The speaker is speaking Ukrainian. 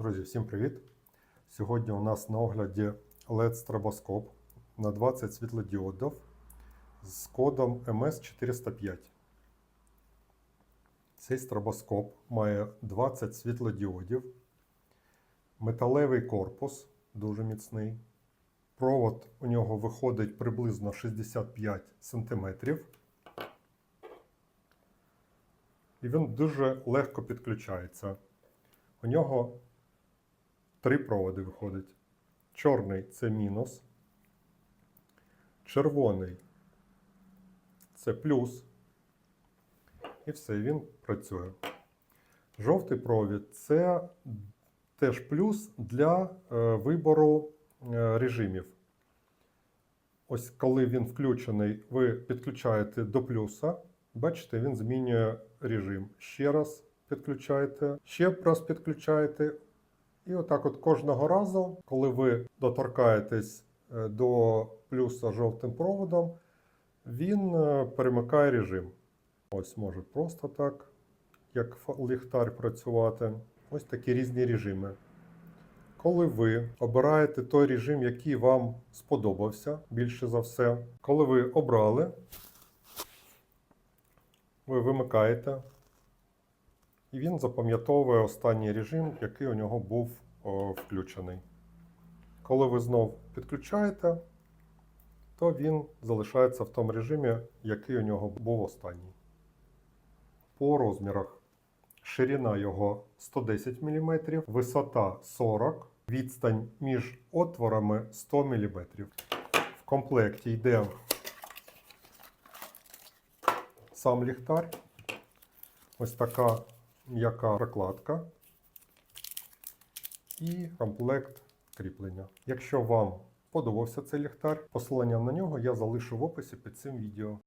Друзі, всім привіт! Сьогодні у нас на огляді LED стробоскоп на 20 світлодіодів з кодом MS405. Цей стробоскоп має 20 світлодіодів, металевий корпус дуже міцний. Провод у нього виходить приблизно 65 см. І він дуже легко підключається. У нього три проводи виходить. Чорний це мінус. Червоний це плюс. І все, він працює. Жовтий провід це теж плюс для е, вибору е, режимів. Ось коли він включений, ви підключаєте до плюса. Бачите, він змінює режим. Ще раз підключаєте, ще раз підключаєте. І отак от кожного разу, коли ви доторкаєтесь е, до плюса жовтим проводом, він е, перемикає режим. Ось може просто так, як ліхтар працювати. Ось такі різні режими. Коли ви обираєте той режим, який вам сподобався більше за все, коли ви обрали, ви вимикаєте, і він запам'ятовує останній режим, який у нього був о, включений. Коли ви знов підключаєте, то він залишається в тому режимі, який у нього був останній. По розмірах ширина його 110 мм, висота 40 відстань між отворами 100 мм. В комплекті йде сам ліхтар. Ось така м'яка прокладка і комплект кріплення. Якщо вам подобався цей ліхтар, посилання на нього я залишу в описі під цим відео.